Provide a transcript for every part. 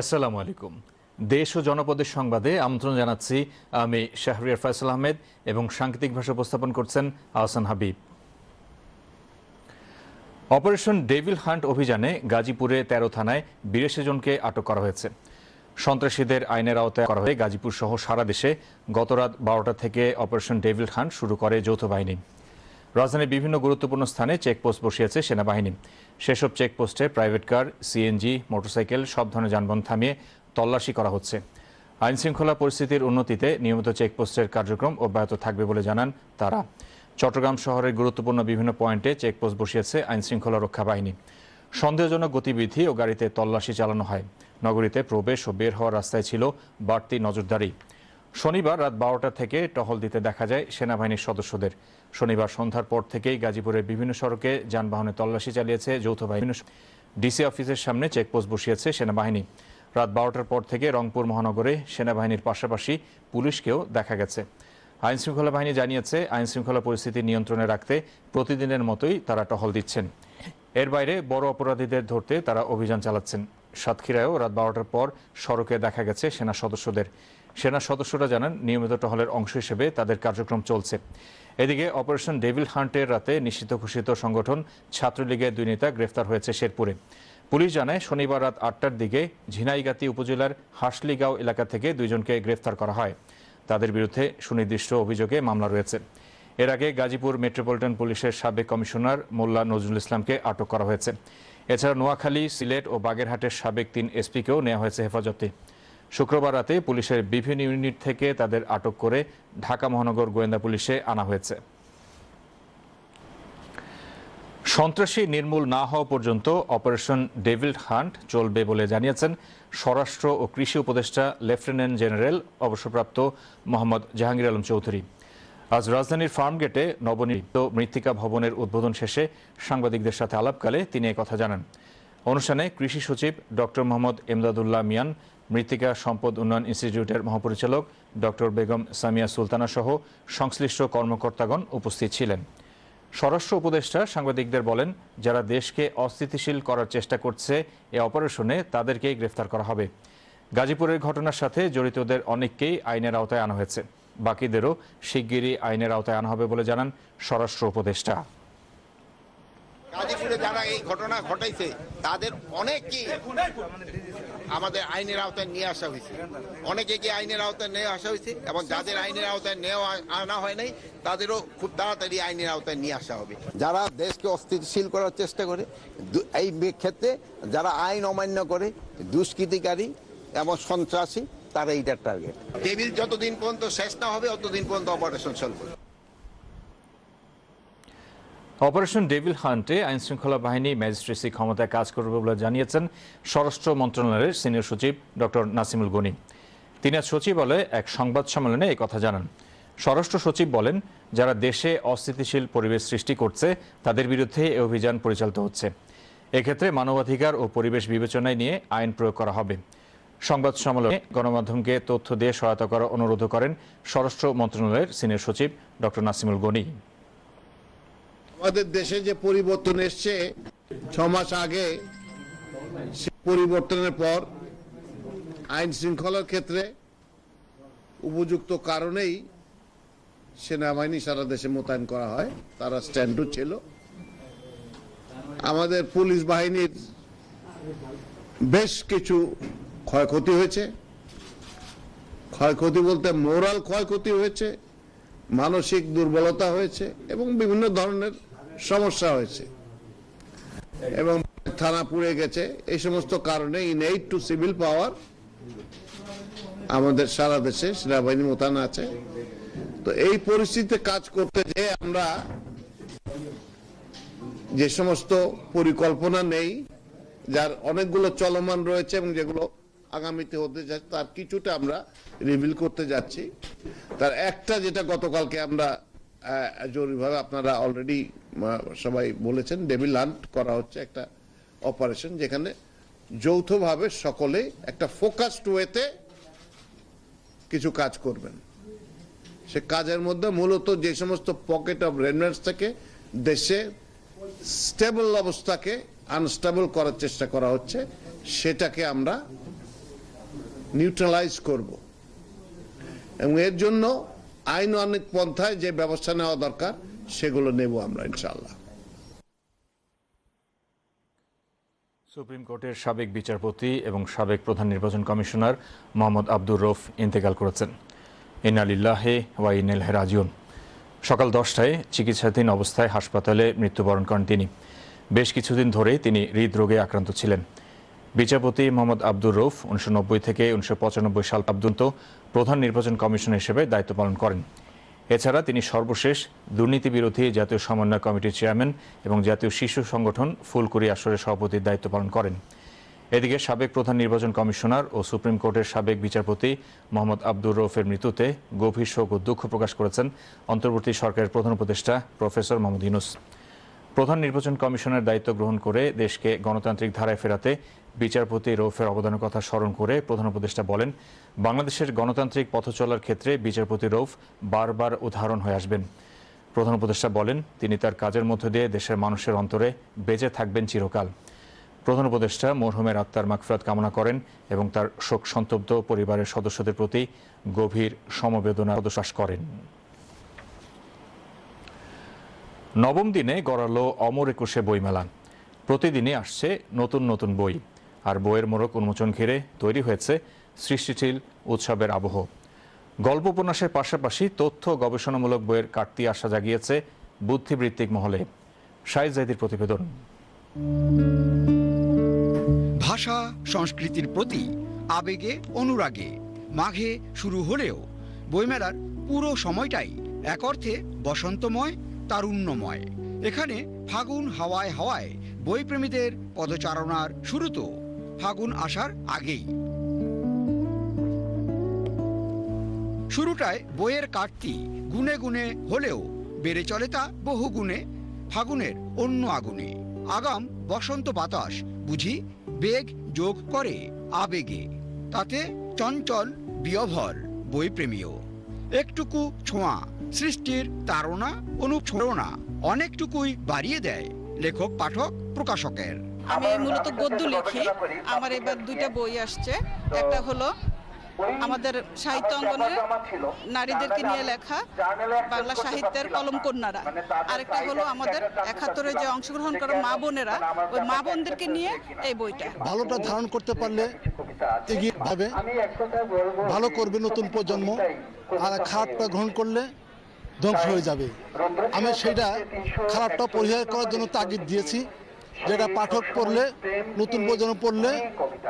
আসসালামু আলাইকুম। দেশ ও জনপদের সংবাদে আমন্ত্রণ জানাচ্ছি আমি শাহরিয়ার ফয়সাল আহমেদ এবং সাংকেতিক ভাষা উপস্থাপন করছেন Ahsan Habib. Operation devil hunt অভিযানে গাজীপুরে তেরো থানায় বিরাশি জনকে আটক করা হয়েছে। সন্ত্রাসীদের আইনের আওতায় করা হয়ে গাজীপুর সহ সারা দেশে গতরাত বারোটা থেকে অপারেশন ডেভিল হান্ট শুরু করে যৌথ বাহিনী। রাজধানীর বিভিন্ন গুরুত্বপূর্ণ স্থানে চেকপোস্ট বসিয়েছে সেনাবাহিনী। সেসব চেকপোস্টে প্রাইভেট কার, সিএনজি, মোটরসাইকেল, সব ধরনের যানবাহন থামিয়ে তল্লাশি করা হচ্ছে। আইন শৃঙ্খলা পরিস্থিতির উন্নতিতে নিয়মিত চেকপোস্টের কার্যক্রম অব্যাহত থাকবে বলে জানান তারা। চট্টগ্রাম শহরের গুরুত্বপূর্ণ বিভিন্ন পয়েন্টে চেকপোস্ট বসিয়েছে আইন শৃঙ্খলা রক্ষা বাহিনী সন্দেহজনক গতিবিধি ও গাড়িতে তল্লাশি চালানো হয়। নগরীতে প্রবেশ ও বের হওয়ার রাস্তায় ছিল বাড়তি নজরদারি। শনিবার রাত বারোটা থেকে টহল দিতে দেখা যায় সেনাবাহিনীর সদস্যদের। শনিবার সন্ধ্যার পর থেকেই গাজীপুরের বিভিন্ন সড়কে যানবাহনে তল্লাশি চালিয়েছে যৌথ বাহিনী। ডিসি অফিসের সামনে চেকপোস্ট বসিয়েছে সেনাবাহিনী। রাত বারোটার পর থেকে রংপুর মহানগরে সেনাবাহিনীর পাশাপাশি পুলিশকেও দেখা গেছে। আইন শৃঙ্খলা বাহিনী জানিয়েছে আইন শৃঙ্খলা পরিস্থিতি নিয়ন্ত্রণে রাখতে প্রতিদিনের মতোই তারা টহল দিচ্ছেন। এর বাইরে বড় অপরাধীদের ধরতে তারা অভিযান চালাচ্ছেন। সাতক্ষীরায়ও রাত বারোটার পর সড়কে দেখা গেছে সেনা সদস্যদের। সেনা সদস্যরা জানান, নিয়মিত টহলের অংশ হিসেবে তাদের কার্যক্রম চলছে। এদিকে অপারেশন ডেভিল হান্টের রাতে নিষিদ্ধ ঘোষিত সংগঠন ছাত্রলীগের দুই নেতা গ্রেফতার হয়েছে শেরপুরে। পুলিশ জানায়, শনিবার রাত আটটার দিকে ঝিনাইগাতি উপজেলার হাসলিগাঁও এলাকা থেকে দুইজনকে গ্রেফতার করা হয়। তাদের বিরুদ্ধে সুনির্দিষ্ট অভিযোগে মামলা রয়েছে। এর আগে গাজীপুর মেট্রোপলিটন পুলিশের সাবেক কমিশনার মোল্লা নজরুল ইসলামকে আটক করা হয়েছে। এছাড়া নোয়াখালী, সিলেট ও বাগেরহাটের সাবেক তিন এসপিকেও নেওয়া হয়েছে হেফাজতে। শুক্রবার রাতে পুলিশের বিভিন্ন ইউনিট থেকে তাদের আটক করে ঢাকা মহানগর গোয়েন্দা পুলিশে আনা হয়েছে। সন্ত্রাসী নির্মূল না হওয়া পর্যন্ত অপারেশন ডেভিল হান্ট চলবে বলে জানিয়েছেন স্বরাষ্ট্র ও কৃষি উপদেষ্টা লেফটেন্যান্ট জেনারেল অবসরপ্রাপ্ত মোহাম্মদ জাহাঙ্গীর আলম চৌধুরী। আজ রাজধানীর ফার্মগেটে নবনির্মিত মৃত্তিকা ভবনের উদ্বোধন শেষে সাংবাদিকদের সাথে আলাপকালে তিনি কথা জানান। অনুষ্ঠানে কৃষি সচিব ডক্টর মোহাম্মদ এমদাদুল্লাহ মিয়ান মৃত্তিকা সম্পদ উন্নয়ন ইনস্টিটিউটের মহাপরিচালক ডক্টর বেগম সামিয়া সুলতানা সহ সংশ্লিষ্ট কর্মকর্তাগণ উপস্থিত ছিলেন। স্বরাষ্ট্র উপদেষ্টা সাংবাদিকদের বলেন, যারা দেশকে অস্থিতিশীল করার চেষ্টা করছে এ অপারেশনে তাদেরকেই গ্রেফতার করা হবে। গাজীপুরের ঘটনার সাথে জড়িতদের অনেককেই আইনের আওতায় আনা হয়েছে। বাকিদেরও শিগগিরই আইনের আওতায় আনা হবে বলে জানান স্বরাষ্ট্র উপদেষ্টা। গাজীপুরে যারা এই ঘটনা ঘটাইছে, তাদের অনেককেই আমাদের আইনের আওতায় নিয়ে আসা হয়েছে। অনেকে কি আইনের আওতায় নিয়ে আসা হয়েছে? এবং যাদের আইনের আওতায় নেওয়া আনা হয় নাই, তাদেরও খুব তাড়াতাড়ি আইনের আওতায় নিয়ে আসা হবে। যারা দেশকে অস্থিতিশীল করার চেষ্টা করে এই ক্ষেত্রে যারা আইন অমান্য করে, দুষ্কৃতিকারী এবং সন্ত্রাসী, তারা এইটার টার্গেট টেবিল যতদিন পর্যন্ত শেষ না হবে ততদিন পর্যন্ত অপারেশন চলবে। অপারেশন ডেভিল হান্টে আইন শৃঙ্খলা বাহিনী ম্যাজিস্ট্রেসি ক্ষমতায় কাজ করবে বলে জানিয়েছেন স্বরাষ্ট্র মন্ত্রণালয়ের সিনিয়র সচিব ডক্টর নাসিমুল গনি। তিনি আজ সচিবালয়ে এক সংবাদ সম্মেলনে এই কথা জানান। স্বরাষ্ট্র সচিব বলেন, যারা দেশে অস্থিতিশীল পরিবেশ সৃষ্টি করছে, তাদের বিরুদ্ধে এ অভিযান পরিচালিত হচ্ছে। এক্ষেত্রে মানবাধিকার ও পরিবেশ বিবেচনায় নিয়ে আইন প্রয়োগ করা হবে। সংবাদ সম্মেলনে গণমাধ্যমকে তথ্য দিয়ে সহায়তা করার অনুরোধ করেন স্বরাষ্ট্র মন্ত্রণালয়ের সিনিয়র সচিব ডক্টর নাসিমুল গনি। আমাদের দেশে যে পরিবর্তন এসছে, ছ মাস আগে সে পরিবর্তনের পর আইন শৃঙ্খলার ক্ষেত্রে উপযুক্ত কারণেই সেনাবাহিনী সারা দেশে মোতায়েন করা হয়, তারা স্ট্যান্ডও ছিল। আমাদের পুলিশ বাহিনীর বেশ কিছু ক্ষয়ক্ষতি হয়েছে। ক্ষয়ক্ষতি বলতে মোরাল ক্ষয়ক্ষতি হয়েছে, মানসিক দুর্বলতা হয়েছে এবং বিভিন্ন ধরনের সমস্যা হয়েছে। এবং থানা পুড়ে গেছে। এই সমস্ত কারণে in aid to civil power আমাদের সারা দেশে সেনাবাহিনী মোতায়েন আছে। তো এই পরিস্থিতিতে কাজ করতে যে আমরা যে সমস্ত পরিকল্পনা নেই, যার অনেকগুলো চলমান রয়েছে এবং যেগুলো আগামীতে হতে যাচ্ছে, তার কিছুটা আমরা রিভিল করতে যাচ্ছি। তার একটা যেটা গতকালকে আমরা জরুরিভাবে আপনারা অলরেডি সবাই বলেছেন ডেভিল হান্ট করা হচ্ছে একটা অপারেশন যেখানে যৌথভাবে সকলে একটা ফোকাসড ওয়েতে কিছু কাজ করবেন। সে কাজের মধ্যে মূলত যে সমস্ত পকেট অফ রেনমেন্টস থেকে দেশে স্টেবল অবস্থাকে আনস্টেবল করার চেষ্টা করা হচ্ছে, সেটাকে আমরা নিউট্রালাইজ করব। এবং এর জন্য আইন অনেক পন্থায় যে ব্যবস্থা নেওয়া দরকার সেগুলো নেব আমরা ইনশাল্লাহ সুপ্রিম কোর্টের সাবেক বিচারপতি এবং সাবেক প্রধান নির্বাচন কমিশনার মোহাম্মদ আব্দুর রৌফ ইন্তেকাল করেছেন। ইনালিল্লাহে ওয়া ইনেল হেরাজিউন সকাল দশটায় চিকিৎসাধীন অবস্থায় হাসপাতালে মৃত্যুবরণ করেন তিনি। বেশ কিছুদিন ধরেই তিনি হৃদরোগে আক্রান্ত ছিলেন। বিচারপতি মোহাম্মদ আব্দুর রৌফ উনিশশো নব্বই থেকে উনিশশো পঁচানব্বই সাল পর্যন্ত প্রধান নির্বাচন কমিশন হিসেবে দায়িত্ব পালন করেন। এছাড়া তিনি সর্বশেষ দুর্নীতি বিরোধী জাতীয় সমন্বয় কমিটির চেয়ারম্যান এবং জাতীয় শিশু সংগঠন ফুলকুরি আসরের সভাপতির দায়িত্ব পালন করেন। এদিকে সাবেক প্রধান নির্বাচন কমিশনার ও সুপ্রিম কোর্টের সাবেক বিচারপতি মোহাম্মদ আব্দুর রৌফের মৃত্যুতে গভীর শোক ও দুঃখ প্রকাশ করেছেন অন্তর্বর্তী সরকারের প্রধান উপদেষ্টা প্রফেসর মোহাম্মদ ইউনুস। প্রধান নির্বাচন কমিশনের দায়িত্ব গ্রহণ করে দেশকে গণতান্ত্রিক ধারায় ফেরাতে বিচারপতি রৌফের অবদানের কথা স্মরণ করে প্রধান উপদেষ্টা বলেন, বাংলাদেশের গণতান্ত্রিক পথ চলার ক্ষেত্রে বিচারপতি রৌফ বারবার উদাহরণ হয়ে আসবেন। প্রধান উপদেষ্টা বলেন, তিনি তার কাজের মধ্য দিয়ে দেশের মানুষের অন্তরে বেঁচে থাকবেন চিরকাল। প্রধান উপদেষ্টা মরহুমের আত্মার মাগফিরাত কামনা করেন এবং তার শোক সন্তপ্ত পরিবারের সদস্যদের প্রতি গভীর সমবেদনা প্রদর্শাস করেন। নবম দিনে গড়ালো অমর একুশে বইমেলা। প্রতিদিনই আসছে নতুন নতুন বই, আর বইয়ের মোড়ক উন্মোচন ঘিরে তৈরি হয়েছে সৃষ্টিশীল উৎসবের আবহ। গল্প উপন্যাসের পাশাপাশি তথ্য গবেষণামূলক বইয়ের কাটতি আশা জাগিয়েছে বুদ্ধিবৃত্তিক মহলে। শাহিদ জাইদির প্রতিবেদন। ভাষা সংস্কৃতির প্রতি আবেগে, অনুরাগে, মাঘে শুরু হলেও বইমেলার পুরো সময়টাই এক অর্থে বসন্তময় তারুণ্যময়। এখানে ফাগুন হাওয়ায় হাওয়ায় বইপ্রেমীদের পদচারণার শুরু তো, ফাগুন আসার আগেই। শুরুটায় বইয়ের কাটতি গুনে গুনে হলেও বেড়ে চলে তা বহু গুণে ফাগুনের অন্য আগুনে। আগাম বসন্ত বাতাস বুঝি বেগ যোগ করে আবেগে, তাতে চঞ্চল বিয়ভর বইপ্রেমীও। একটুকু ছোঁয়া। সৃষ্টির তাড়না অনুপ্রেরণা অনেকটুকুই বাড়িয়ে দেয় লেখক পাঠক প্রকাশকের। আমি মূলত গদ্য লিখি। আমার এবার দুইটা বই আসছে। একটা হলো আমাদের সাহিত্য অঙ্গনে নারীদেরকে নিয়ে লেখা বাংলা সাহিত্যের কলম কন্যারা। আরেকটা হলো আমাদের একাত্তরে যে অংশগ্রহণ করা মা বোনেরা ওই মা বোনদেরকে নিয়ে এই বইটা। ভালোটা ধারণ করতে পারলে এগিয়ে ভাবে। ভালো করবে নতুন প্রজন্ম। আর খারাপটা গ্রহণ করলে ধ্বংস হয়ে যাবে। আমি সেটা খারাপটা পরিহার করার জন্য তাগিদ দিয়েছি। যেটা পাঠক পড়লে নতুন প্রজন্ম পড়লে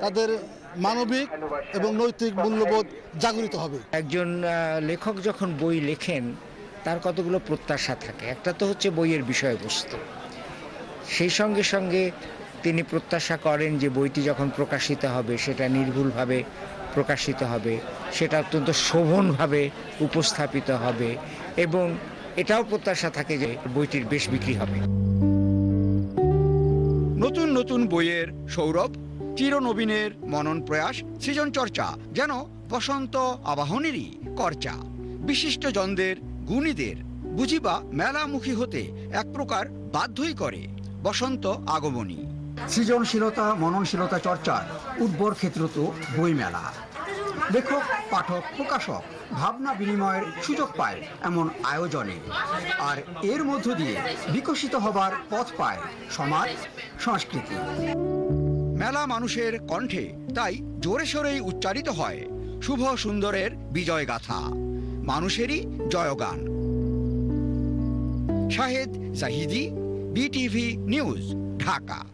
তাদের মানবিক এবং নৈতিক মূল্যবোধ জাগরিত হবে। একজন লেখক যখন বই লেখেন তার কতগুলো প্রত্যাশা থাকে? একটা তো হচ্ছে বইয়ের বিষয়বস্তু। সেই সঙ্গে সঙ্গে তিনি প্রত্যাশা করেন যে বইটি যখন প্রকাশিত হবে, সেটা নির্ভুলভাবে প্রকাশিত হবে, সেটা অত্যন্ত শোভনভাবে উপস্থাপিত হবে এবং এটাও প্রত্যাশা থাকে যে বইটির বেশ বিক্রি হবে। নতুন নতুন বইয়ের সৌরভ চিরনবীনের মনন প্রয়াস, সৃজন চর্চা, যেন বসন্ত আবাহনেরই কর্চা। বিশিষ্ট জনদের, গুণীদের, বুঝিবা মেলামুখী হতে এক প্রকার বাধ্যই করে বসন্ত আগমনী। সৃজনশীলতা, মননশীলতা চর্চার উর্বর ক্ষেত্র তো বইমেলা। লেখক, পাঠক, প্রকাশক, ভাবনা বিনিময়ের সুযোগ পায় এমন আয়োজনে। আর এর মধ্য দিয়ে বিকশিত হবার পথ পায় সমাজ, সংস্কৃতি। মেলা মানুষের কণ্ঠে তাই জোরে সোরেই উচ্চারিত হয়, শুভ সুন্দরের বিজয় গাথা, মানুষেরই জয়গান। Shahed Zahidi, BTV news, Dhaka.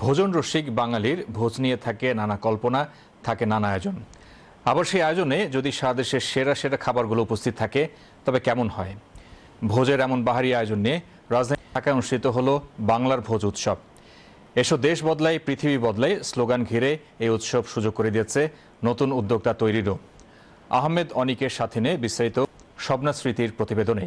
ভোজন রসিক বাঙালির ভোজ নিয়ে থাকে নানা কল্পনা, থাকে নানা আয়োজন। আবার সেই আয়োজনে যদি সারা দেশের সেরা সেরা খাবারগুলো উপস্থিত থাকে, তবে কেমন হয়? ভোজের এমন বাহারি আয়োজন নিয়ে রাজধানী ঢাকায় অনুষ্ঠিত হলো বাংলার ভোজ উৎসব। এসো দেশ বদলাই পৃথিবী বদলাই স্লোগান ঘিরে এই উৎসব সুযোগ করে দিয়েছে নতুন উদ্যোক্তা তৈরিরও। আহমেদ অনিকের সাথে নিয়ে বিস্তারিত স্বপ্না স্মৃতির প্রতিবেদনে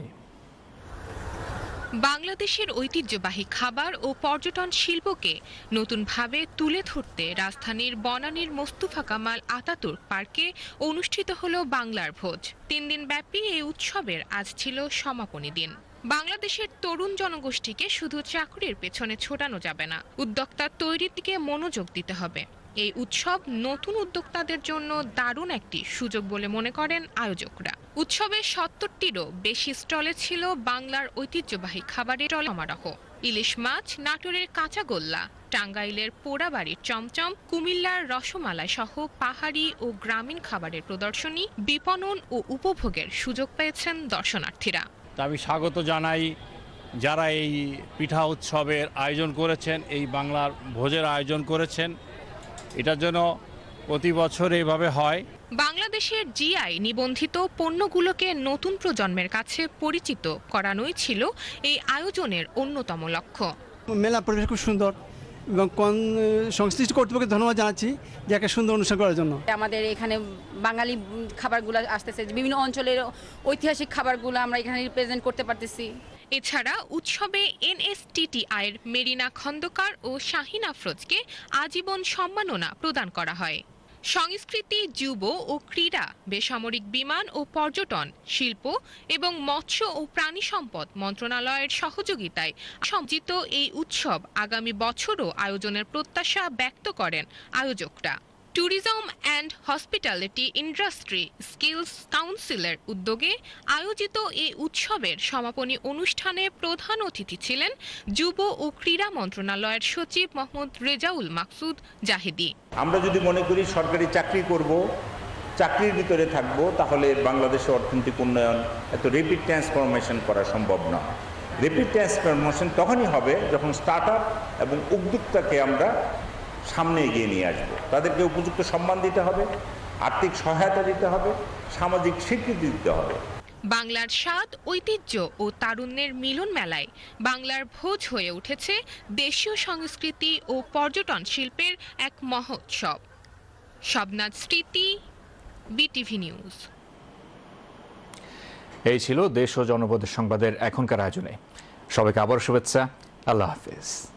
বাংলাদেশের ঐতিহ্যবাহী খাবার ও পর্যটন শিল্পকে নতুনভাবে তুলে ধরতে রাজধানীর বনানীর মোস্তফা কামাল আতাতুর্ক পার্কে অনুষ্ঠিত হল বাংলার ভোজ। তিন দিন ব্যাপী এই উৎসবের আজ ছিল সমাপনী দিন। বাংলাদেশের তরুণ জনগোষ্ঠীকে শুধু চাকরির পেছনে ছোটানো যাবে না উদ্যোক্তা তৈরির দিকে মনোযোগ দিতে হবে। এই উৎসব নতুন উদ্যোক্তাদের জন্য দারুণ একটি সুযোগ বলে মনে করেন আয়োজকরা। উৎসবের সত্তরটিরও বেশি স্টলে ছিল বাংলার ঐতিহ্যবাহী খাবারের সমারোহ ইলিশ মাছ, নাটোরের কাঁচাগোল্লা টাঙ্গাইলের পোড়াবাড়ির চমচম, কুমিল্লার রসমালাই সহ পাহাড়ি ও গ্রামীণ খাবারের প্রদর্শনী বিপণন ও উপভোগের সুযোগ পেয়েছেন দর্শনার্থীরা। আমি স্বাগত জানাই যারা এই পিঠা উৎসবের আয়োজন করেছেন, এই বাংলার ভোজের আয়োজন করেছেন। এটার জন্য প্রতি বছর এইভাবে হয়। বাংলাদেশের জিআই নিবন্ধিত পণ্যগুলোকে নতুন প্রজন্মের কাছে পরিচিত করানোই ছিল এই আয়োজনের অন্যতম লক্ষ্য। মেলা পরিবেশ খুব সুন্দর এবং কোন সংশ্লিষ্ট কর্তৃপক্ষকে ধন্যবাদ জানাচ্ছি যে একটা সুন্দর অনুষ্ঠান করার জন্য। আমাদের এখানে বাঙালি খাবারগুলো আসতেছে বিভিন্ন অঞ্চলের ঐতিহাসিক খাবারগুলো আমরা এখানে রিপ্রেজেন্ট করতে পারতেছি। এছাড়া উৎসবে এনএসটিটিআইয়ের মেরিনা খন্দকার ও শাহিন আফরোজকে আজীবন সম্মাননা প্রদান করা হয়। সংস্কৃতি, যুব ও ক্রীড়া, বেসামরিক বিমান ও পর্যটন, শিল্প এবং মৎস্য ও প্রাণী সম্পদ মন্ত্রণালয়ের সহযোগিতায় সঞ্চিত এই উৎসব আগামী বছরও আয়োজনের প্রত্যাশা ব্যক্ত করেন আয়োজকরা। Tourism and hospitality industry skills কাউন্সিলের উদ্যোগে আয়োজিত এই উৎসবের সমাপনী অনুষ্ঠানে প্রধান অতিথি ছিলেন যুব ও ক্রীড়া মন্ত্রণালয়ের সচিব মোহাম্মদ রেজাউল মাকসুদ জাহিদি। আমরা যদি মনে করি সরকারি চাকরি করব, চাকরির ভিতরে থাকব, তাহলে বাংলাদেশের অর্থনৈতিক উন্নয়ন, এত রেপিড ট্রান্সফরমেশন করা সম্ভব নয় রেপিড ট্রান্সফরমেশন তখনই হবে যখন স্টার্ট আপ এবং উদ্যোক্তাকে আমরা সামনে এগিয়ে নিয়ে আসব। তাদেরকে উপযুক্ত সম্মান দিতে হবে আর্থিক সহায়তা দিতে হবে সামাজিক স্বীকৃতি দিতে হবে। বাংলার স্বাদ ঐতিহ্য ও তারুণ্যের মিলন মেলায় বাংলার ভোজ হয়ে উঠেছে দেশীয় সংস্কৃতি ও পর্যটন শিল্পের এক মহোৎসব। শবনাথ স্মৃতি বিটিভি নিউজ। এই ছিল দেশ ও জনপদের সংবাদের এখনকার আয়োজনে। সবাইকে আবার শুভেচ্ছা। আল্লাহ হাফিজ।